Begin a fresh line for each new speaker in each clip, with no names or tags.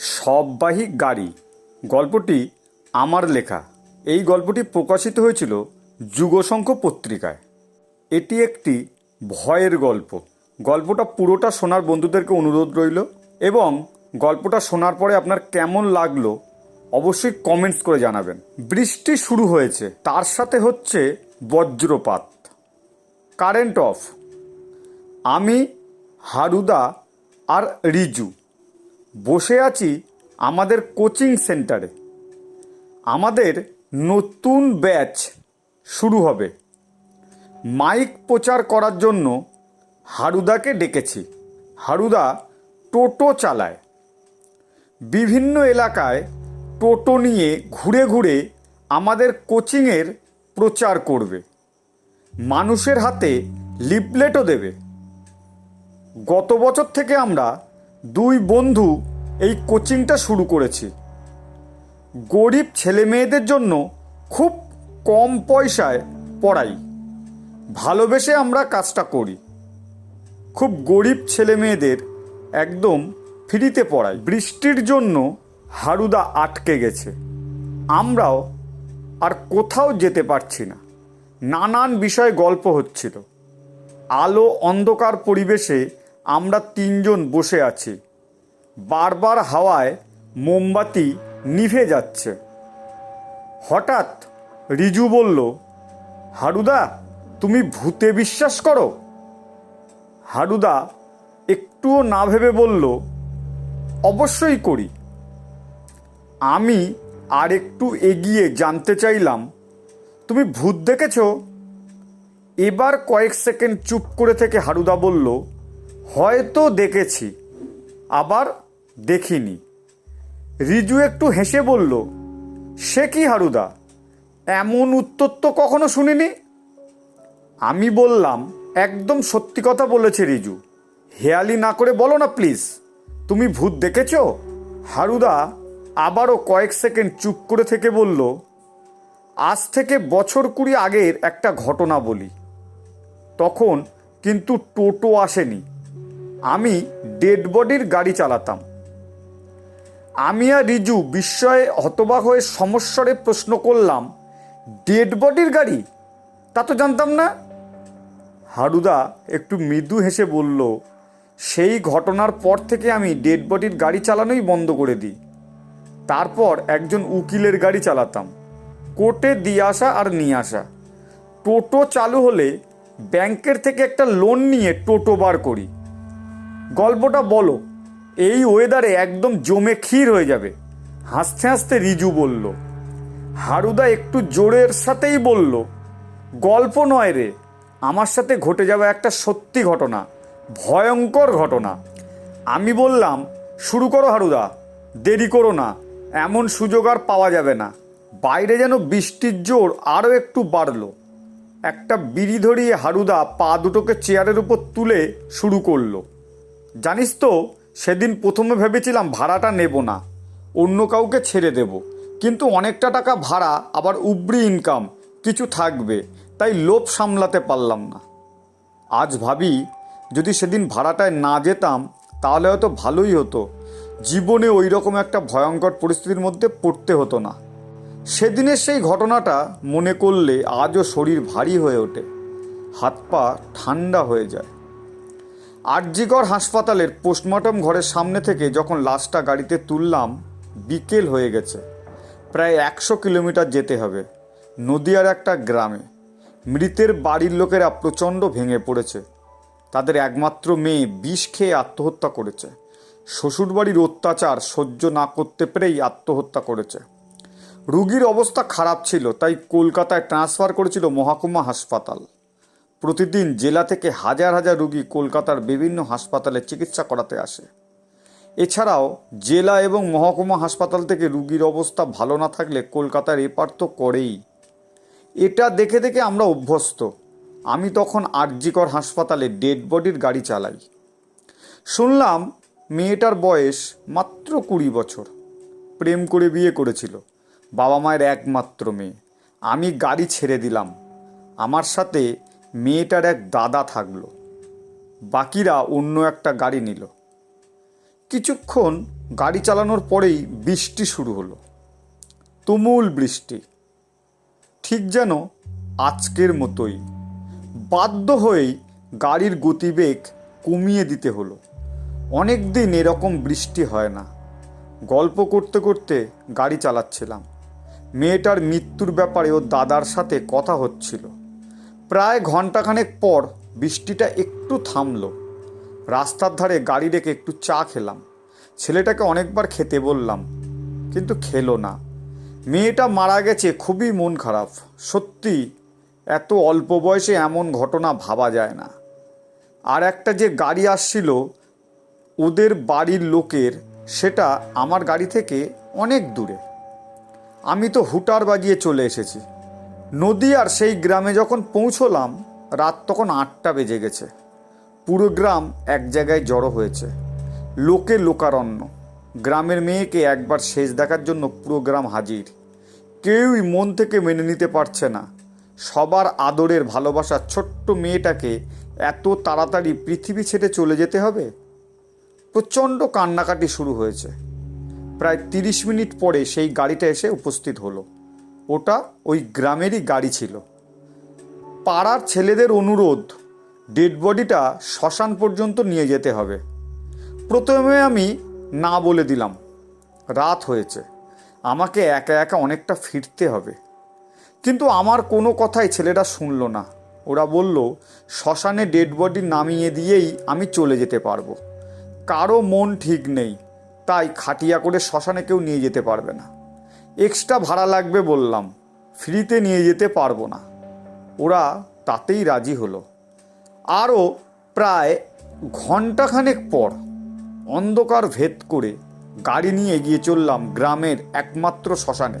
সববাহী গাড়ি। গল্পটি আমার লেখা। এই গল্পটি প্রকাশিত হয়েছিল যুগশঙ্খ পত্রিকায়। এটি একটি ভয়ের গল্প। গল্পটা পুরোটা শোনার বন্ধুদেরকে অনুরোধ রইল এবং গল্পটা শোনার পরে আপনার কেমন লাগল অবশ্যই কমেন্টস করে জানাবেন। বৃষ্টি শুরু হয়েছে, তার সাথে হচ্ছে বজ্রপাত। কারেন্ট অফ আমি, হারুদা আর রিজু। বসে আছি আমাদের কোচিং সেন্টারে। আমাদের নতুন ব্যাচ শুরু হবে। মাইক প্রচার করার জন্য হারুদাকে ডেকেছি। হারুদা টোটো চালায়। বিভিন্ন এলাকায় টোটো নিয়ে ঘুরে ঘুরে আমাদের কোচিংয়ের প্রচার করবে। মানুষের হাতে লিপলেটও দেবে। গত বছর থেকে আমরা দুই বন্ধু এই কোচিংটা শুরু করেছি। গরিব ছেলে মেয়েদের জন্য খুব কম পয়সায় পড়াই। ভালোবেসে আমরা কাজটা করি। খুব গরিব ছেলে মেয়েদের একদম ফ্রিতে পড়াই। বৃষ্টির জন্য হারুদা আটকে গেছে। আমরাও আর কোথাও যেতে পারছি না। নানান বিষয়ে গল্প হচ্ছিল। আলো অন্ধকার পরিবেশে আমরা তিনজন বসে আছি। বারবার হাওয়ায় মোমবাতি নিভে যাচ্ছে। হঠাৎ রিজু বলল, হারুদা, তুমি ভূতে বিশ্বাস করো? হারুদা একটুও না ভেবে বলল, অবশ্যই করি। আমি আর একটু এগিয়ে জানতে চাইলাম, তুমি ভূত দেখেছ? এবার কয়েক সেকেন্ড চুপ করে থেকে হারুদা বলল হয়তো দেখেছি, আবার দেখিনি। রিজু একটু হেসে বলল, সে কি হারুদা? এমন উত্তর তো কখনো শুনিনি? আমি বললাম, একদম সত্যি কথা বলেছে রিজু। হেয়ালি না করে বলো না প্লিজ। তুমি ভূত দেখেছ? হারুদা আবারও কয়েক সেকেন্ড চুপ করে থেকে বলল, আজ থেকে বছর কুড়ি আগের একটা ঘটনা বলি। তখন কিন্তু টোটো আসেনি। আমি ডেড বডির গাড়ি চালাতাম। আমি আর রিজু বিস্ময়ে হতবাক হয়ে সমস্বরে প্রশ্ন করলাম ডেড বডির গাড়ি? তা তো জানতাম না? হারুদা একটু মৃদু হেসে বলল, সেই ঘটনার পর থেকে আমি ডেড বডির গাড়ি চালানোই বন্ধ করে দিই। তারপর একজন উকিলের গাড়ি চালাতাম। কোর্টে দিয়ে আসা আর নিয়ে আসা। টোটো চালু হলে ব্যাংকের থেকে একটা লোন নিয়ে টোটো বার করি। গল্পটা বলো। এই ওয়েদারে একদম জমে ক্ষীর হয়ে যাবে। হাসতে হাসতে রিজু বলল, হারুদা একটু জোরের সাথেই বলল, গল্প নয় রে, আমার সাথে ঘটে যাওয়া একটা সত্যি ঘটনা, ভয়ঙ্কর ঘটনা। আমি বললাম, শুরু করো হারুদা, দেরি করো না, এমন সুযোগ আর পাওয়া যাবে না। বাইরে যেন বৃষ্টির জোর আরও একটু বাড়লো। একটা বিড়ি ধরিয়ে হারুদা পা দুটোকে চেয়ারের উপর তুলে শুরু করল। জানিস তো, সেদিন প্রথমে ভেবেছিলাম ভাড়াটা নেব না, অন্য কাউকে ছেড়ে দেব। কিন্তু অনেকটা টাকা ভাড়া, আবার উবরি ইনকাম কিছু থাকবে, তাই লোভ সামলাতে পারলাম না। আজ ভাবি, যদি সেদিন ভাড়াটায় না যেতাম, তাহলে হয়তো ভালোই হতো। জীবনে ওই রকম একটা ভয়ঙ্কর পরিস্থিতির মধ্যে পড়তে হতো না। সেদিনের সেই ঘটনাটা মনে করলে আজও শরীর ভারী হয়ে ওঠে। হাত পা ঠান্ডা হয়ে যায়। আরজিগড় হাসপাতালের পোস্টমর্টম ঘরের সামনে থেকে যখন লাশটা গাড়িতে তুললাম, বিকেল হয়ে গেছে। প্রায় একশো কিলোমিটার যেতে হবে। নদিয়ার একটা গ্রামে মৃতের বাড়ির লোকেরা প্রচণ্ড ভেঙে পড়েছে। তাদের একমাত্র মেয়ে বিষ খেয়ে আত্মহত্যা করেছে। শ্বশুরবাড়ির অত্যাচার সহ্য না করতে পেরেই আত্মহত্যা করেছে। রুগীর অবস্থা খারাপ ছিল, তাই কলকাতায় ট্রান্সফার করেছিল মহকুমা হাসপাতাল। প্রতিদিন জেলা থেকে হাজার হাজার রুগী কলকাতার বিভিন্ন হাসপাতালে চিকিৎসা করাতে আসে। এছাড়াও জেলা এবং মহকুমা হাসপাতাল থেকে রুগীর অবস্থা ভালো না থাকলে কলকাতার এপার তো করেই। এটা দেখে দেখে আমরা অভ্যস্ত। আমি তখন আরজিকর হাসপাতালে ডেড বডির গাড়ি চালাই। শুনলাম মেয়েটার বয়স মাত্র কুড়ি বছর। প্রেম করে বিয়ে করেছিল। বাবা মায়ের একমাত্র মেয়ে। আমি গাড়ি ছেড়ে দিলাম। আমার সাথে মেয়েটার এক দাদা থাকল। বাকিরা অন্য একটা গাড়ি নিল। কিছুক্ষণ গাড়ি চালানোর পরেই বৃষ্টি শুরু হলো। তুমুল বৃষ্টি। ঠিক যেন আজকের মতোই। বাধ্য হয়েই গাড়ির গতিবেগ কমিয়ে দিতে হলো। অনেক দিন এরকম বৃষ্টি হয় না। গল্প করতে করতে গাড়ি চালাচ্ছিলাম। মেয়েটার মৃত্যুর ব্যাপারে ওর দাদার সাথে কথা হচ্ছিল। প্রায় ঘন্টাখানেক পর বৃষ্টিটা একটু থামলো। রাস্তার ধারে গাড়ি রেখে একটু চা খেলাম। ছেলেটাকে অনেকবার খেতে বললাম, কিন্তু খেলো না। মেয়েটা মারা গেছে, খুবই মন খারাপ। সত্যি, এত অল্প বয়সে এমন ঘটনা ভাবা যায় না। আর একটা যে গাড়ি আসছিল ওদের বাড়ির লোকের, সেটা আমার গাড়ি থেকে অনেক দূরে। আমি তো হুটার বাজিয়ে চলে এসেছি। নদীয়ার সেই গ্রামে যখন পৌঁছলাম, রাত তখন আটটা বেজে গেছে। পুরো গ্রাম এক জায়গায় জড়ো হয়েছে। লোকে লোকারণ্য। গ্রামের মেয়েকে একবার শেষ দেখার জন্য পুরো গ্রাম হাজির। কেউই মন থেকে মেনে নিতে পারছে না। সবার আদরের ভালোবাসার ছোট্ট মেয়েটাকে এত তাড়াতাড়ি পৃথিবী ছেড়ে চলে যেতে হবে? প্রচণ্ড কান্নাকাটি শুরু হয়েছে। প্রায় তিরিশ মিনিট পরে সেই গাড়িটা এসে উপস্থিত হলো। ওটা ওই গ্রামেরই গাড়ি ছিল। পাড়ার ছেলেদের অনুরোধ ডেড বডিটা শ্মশান পর্যন্ত নিয়ে যেতে হবে। প্রথমে আমি না বলে দিলাম, রাত হয়েছে, আমাকে একা একা অনেকটা ফিরতে হবে। কিন্তু আমার কোনো কথাই ছেলেরা শুনলো না। ওরা বলল, শ্মশানে ডেড বডি নামিয়ে দিয়েই আমি চলে যেতে পারব। কারও মন ঠিক নেই, তাই খাটিয়া করে শ্মশানে কেউ নিয়ে যেতে পারবে না। এক্সট্রা ভাড়া লাগবে বললাম, ফ্রিতে নিয়ে যেতে পারব না। ওরা তাতেই রাজি হলো। আরও প্রায় ঘন্টাখানেক পর অন্ধকার ভেদ করে গাড়ি নিয়ে এগিয়ে চললাম গ্রামের একমাত্র শ্মশানে।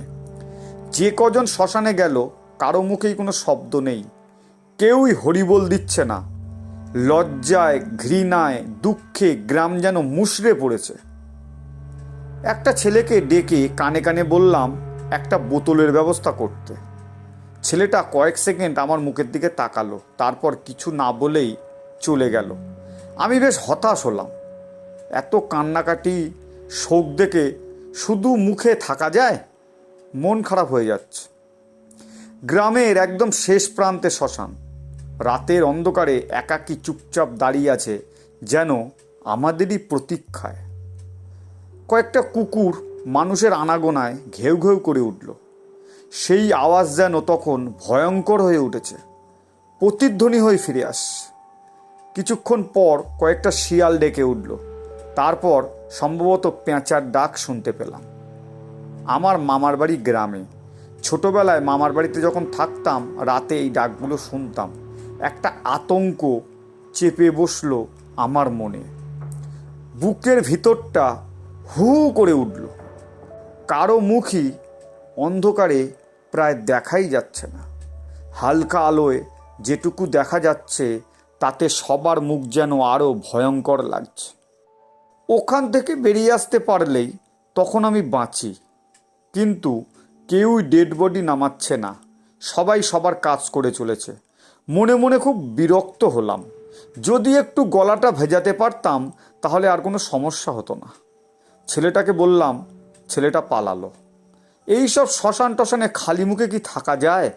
যে কজন শ্মশানে গেল, কারও মুখেই কোনো শব্দ নেই। কেউই হরিবোল দিচ্ছে না। লজ্জায়, ঘৃণায়, দুঃখে গ্রাম যেন মুষড়ে পড়েছে। একটা ছেলেকে ডেকে কানে কানে বললাম, একটা বোতলের ব্যবস্থা করতে। ছেলেটা কয়েক সেকেন্ড আমার মুখের দিকে তাকালো, তারপর কিছু না বলেই চলে গেল। আমি বেশ হতাশ হলাম। এত কান্নাকাটি শোক দেখে শুধু মুখে থাকা যায়? মন খারাপ হয়ে যাচ্ছে। গ্রামের একদম শেষ প্রান্তে শ্মশান। রাতের অন্ধকারে একাকী চুপচাপ দাঁড়িয়ে আছে যেন আমাদেরই প্রতীক্ষায়। কয়েকটা কুকুর মানুষের আনাগোনায় ঘেউ ঘেউ করে উঠল। সেই আওয়াজ যেন তখন ভয়ঙ্কর হয়ে উঠেছে। প্রতিধ্বনি হয়ে ফিরে আসছে কিছুক্ষণ পর কয়েকটা শিয়াল ডেকে উঠল। তারপর সম্ভবত পেঁচার ডাক শুনতে পেলাম। আমার মামার বাড়ি গ্রামে। ছোটবেলায় মামার বাড়িতে যখন থাকতাম, রাতে এই ডাকগুলো শুনতাম। একটা আতঙ্ক চেপে বসল আমার মনে। বুকের ভিতরটা হু করে উঠল। কারও মুখই অন্ধকারে প্রায় দেখাই যাচ্ছে না। হালকা আলোয় যেটুকু দেখা যাচ্ছে, তাতে সবার মুখ যেন আরও ভয়ঙ্কর লাগছে। ওখান থেকে বেরিয়ে আসতে পারলেই তখন আমি বাঁচি। কিন্তু কেউই ডেড বডি নামাচ্ছে না। সবাই সবার কাজ করে চলেছে। মনে মনে খুব বিরক্ত হলাম। যদি একটু গলাটা ভেজাতে পারতাম, তাহলে আর কোনো সমস্যা হতো না। ছেলেটাকে বললাম, ছেলেটা পালালো। এই সব শ্মশান টশানে খালি মুখে কি থাকা যায়?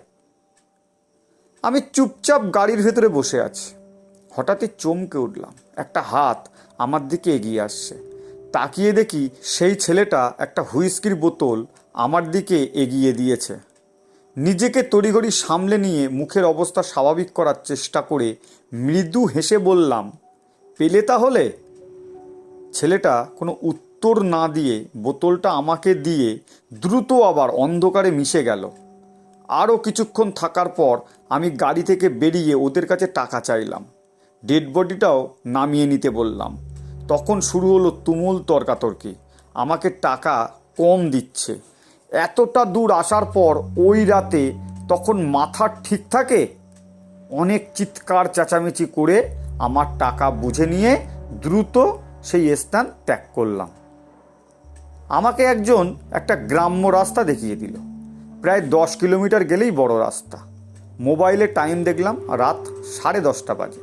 আমি চুপচাপ গাড়ির ভেতরে বসে আছি। হঠাৎই চমকে উঠলাম। একটা হাত আমার দিকে এগিয়ে আসছে। তাকিয়ে দেখি সেই ছেলেটা একটা হুইস্কির বোতল আমার দিকে এগিয়ে দিয়েছে। নিজেকে তড়িঘড়ি সামলে নিয়ে মুখের অবস্থা স্বাভাবিক করার চেষ্টা করে মৃদু হেসে বললাম, পেলে তাহলে? ছেলেটা কোনো উত্তর না দিয়ে বোতলটা আমাকে দিয়ে দ্রুত আবার অন্ধকারে মিশে গেল। আরও কিছুক্ষণ থাকার পর আমি গাড়ি থেকে বেরিয়ে ওদের কাছে টাকা চাইলাম। ডেড বডিটাও নামিয়ে নিতে বললাম। তখন শুরু হলো তুমুল তর্কাতর্কি। আমাকে টাকা কম দিচ্ছে। এতটা দূর আসার পর ওই রাতে তখন মাথা ঠিক থাকে? অনেক চিৎকার, চেঁচামেচি করে আমার টাকা বুঝে নিয়ে দ্রুত সেই স্থান ত্যাগ করলাম। আমাকে একজন একটা গ্রাম্য রাস্তা দেখিয়ে দিল। প্রায় দশ কিলোমিটার গেলেই বড় রাস্তা। মোবাইলে টাইম দেখলাম রাত সাড়ে দশটা বাজে।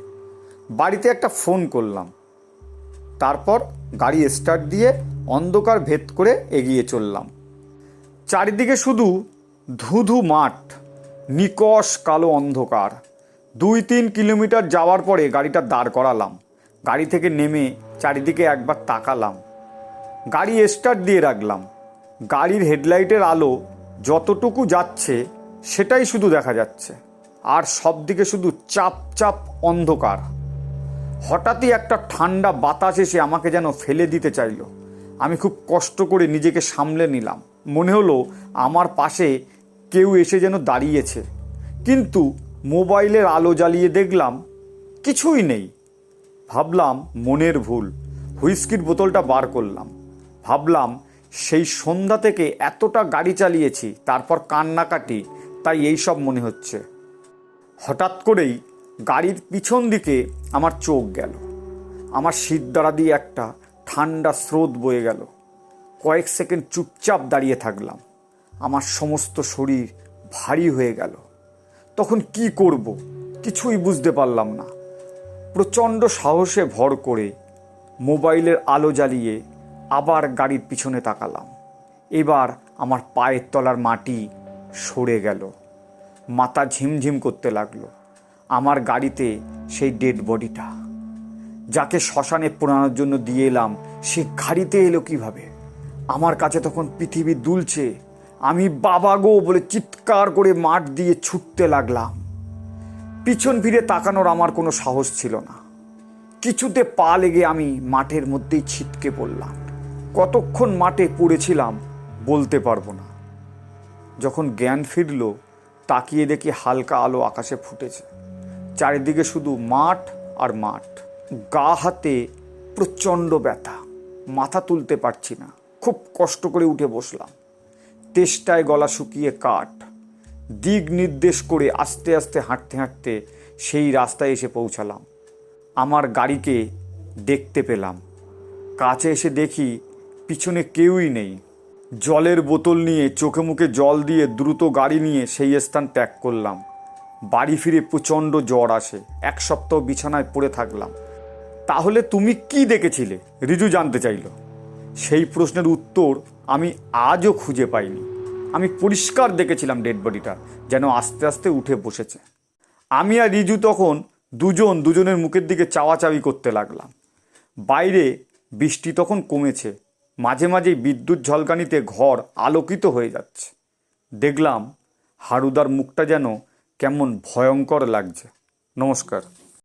বাড়িতে একটা ফোন করলাম। তারপর গাড়ি স্টার্ট দিয়ে অন্ধকার ভেদ করে এগিয়ে চললাম। চারিদিকে শুধু ধুধু মাঠ, নিকশ কালো অন্ধকার। দুই তিন কিলোমিটার যাওয়ার পরে গাড়িটা দাঁড় করালাম। গাড়ি থেকে নেমে চারিদিকে একবার তাকালাম। গাড়ি স্টার্ট দিয়ে রাখলাম। গাড়ির হেডলাইটের আলো যতটুকু যাচ্ছে, সেটাই শুধু দেখা যাচ্ছে। আর সব দিকে শুধু চাপ চাপ, অন্ধকার। হঠাৎই একটা ঠান্ডা বাতাস এসে আমাকে যেন ফেলে দিতে চাইলো। আমি খুব কষ্ট করে নিজেকে সামলে নিলাম। মনে হলো আমার পাশে কেউ এসে যেন দাঁড়িয়েছে। কিন্তু মোবাইলের আলো জ্বালিয়ে দেখলাম কিছুই নেই। ভাবলাম মনের ভুল, হুইস্কির বোতলটা বার করলাম। ভাবলাম সেই সন্ধ্যা থেকে এতটা গাড়ি চালিয়েছি, তারপর কান্নাকাটি, তাই এই সব মনে হচ্ছে। হঠাৎ করেই গাড়ির পিছন দিকে আমার চোখ গেল। আমার দ্বারা দিয়ে একটা ঠান্ডা স্রোত বয়ে গেল। কয়েক সেকেন্ড চুপচাপ দাঁড়িয়ে থাকলাম। আমার সমস্ত শরীর ভারী হয়ে গেল। তখন কি করব? কিছুই বুঝতে পারলাম না। প্রচণ্ড সাহসে ভর করে মোবাইলের আলো জ্বালিয়ে আবার গাড়ির পিছনে তাকালাম। এবার আমার পায়ের তলার মাটি সরে গেল। মাথা ঝিমঝিম করতে লাগল। আমার গাড়িতে সেই ডেড বডিটা। যাকে শ্মশানে পোড়ানোর জন্য দিয়ে এলাম, সে গাড়িতে এলো কীভাবে? আমার কাছে তখন পৃথিবী দুলছে। আমি বাবা গো বলে চিৎকার করে মাঠ দিয়ে ছুটতে লাগলাম। পিছন ফিরে তাকানোর আমার কোনো সাহস ছিল না। কিছুতে পা লেগে আমি মাঠের মধ্যেই ছিটকে পড়লাম। কতক্ষণ মাঠে পড়েছিলাম বলতে পারব না। যখন জ্ঞান ফিরল, তাকিয়ে দেখি হালকা আলো আকাশে ফুটেছে। চারিদিকে শুধু মাঠ আর মাঠ। গা হাতে প্রচণ্ড ব্যথা, মাথা তুলতে পারছি না। খুব কষ্ট করে উঠে বসলাম। তেষ্টায় গলা শুকিয়ে কাঠ। দিক নির্দেশ করে আস্তে আস্তে হাঁটতে হাঁটতে সেই রাস্তায় এসে পৌঁছালাম। আমার গাড়িকে দেখতে পেলাম। কাছে এসে দেখি পিছনে কেউই নেই। জলের বোতল নিয়ে চোখে মুখে জল দিয়ে দ্রুত গাড়ি নিয়ে সেই স্থান ত্যাগ করলাম। বাড়ি ফিরে প্রচণ্ড জ্বর আসে। এক সপ্তাহ বিছানায় পড়ে থাকলাম। তাহলে তুমি কি দেখেছিলে? রিজু জানতে চাইল। সেই প্রশ্নের উত্তর আমি আজও খুঁজে পাইনি। আমি পরিষ্কার দেখেছিলাম ডেড বডিটা, যেন আস্তে আস্তে উঠে বসেছে। আমি আর রিজু তখন দুজন দুজনের মুখের দিকে চাওয়াচাওয়ি করতে লাগলাম। বাইরে বৃষ্টি তখন কমেছে। মাঝে মাঝেই বিদ্যুৎ ঝলকানিতে ঘর আলোকিত হয়ে যাচ্ছে। দেখলাম হারুদার মুখটা যেন কেমন ভয়ঙ্কর লাগছে। নমস্কার।